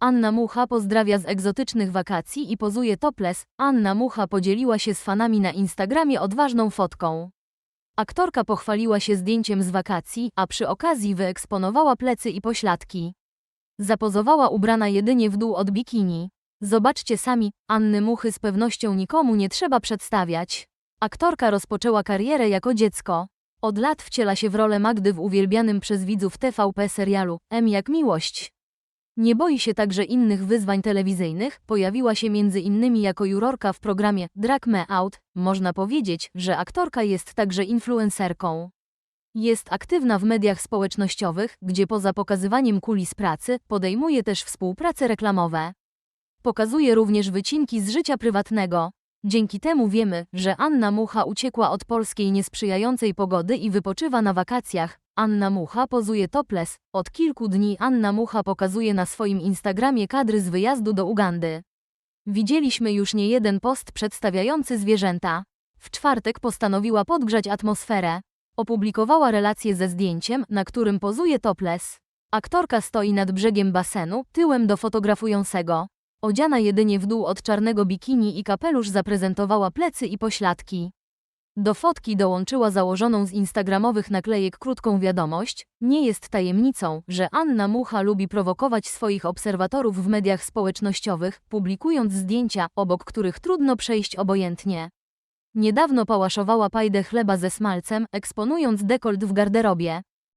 Anna Mucha pozdrawia z egzotycznych wakacji i pozuje topless. Anna Mucha podzieliła się z fanami na Instagramie odważną fotką. Aktorka pochwaliła się zdjęciem z wakacji, a przy okazji wyeksponowała plecy i pośladki. Zapozowała ubrana jedynie w dół od bikini. Zobaczcie sami, Anny Muchy z pewnością nikomu nie trzeba przedstawiać. Aktorka rozpoczęła karierę jako dziecko. Od lat wciela się w rolę Magdy w uwielbianym przez widzów TVP serialu M jak miłość. Nie boi się także innych wyzwań telewizyjnych, pojawiła się między innymi jako jurorka w programie Drag Me Out. Można powiedzieć, że aktorka jest także influencerką. Jest aktywna w mediach społecznościowych, gdzie poza pokazywaniem kulis pracy, podejmuje też współprace reklamowe. Pokazuje również wycinki z życia prywatnego. Dzięki temu wiemy, że Anna Mucha uciekła od polskiej niesprzyjającej pogody i wypoczywa na wakacjach. Anna Mucha pozuje topless. Od kilku dni Anna Mucha pokazuje na swoim Instagramie kadry z wyjazdu do Ugandy. Widzieliśmy już nie jeden post przedstawiający zwierzęta. W czwartek postanowiła podgrzać atmosferę. Opublikowała relację ze zdjęciem, na którym pozuje topless. Aktorka stoi nad brzegiem basenu, tyłem do fotografującego. Odziana jedynie w dół od czarnego bikini i kapelusz zaprezentowała plecy i pośladki. Do fotki dołączyła założoną z instagramowych naklejek krótką wiadomość. Nie jest tajemnicą, że Anna Mucha lubi prowokować swoich obserwatorów w mediach społecznościowych, publikując zdjęcia, obok których trudno przejść obojętnie. Niedawno pałaszowała pajdę chleba ze smalcem, eksponując dekolt w garderobie.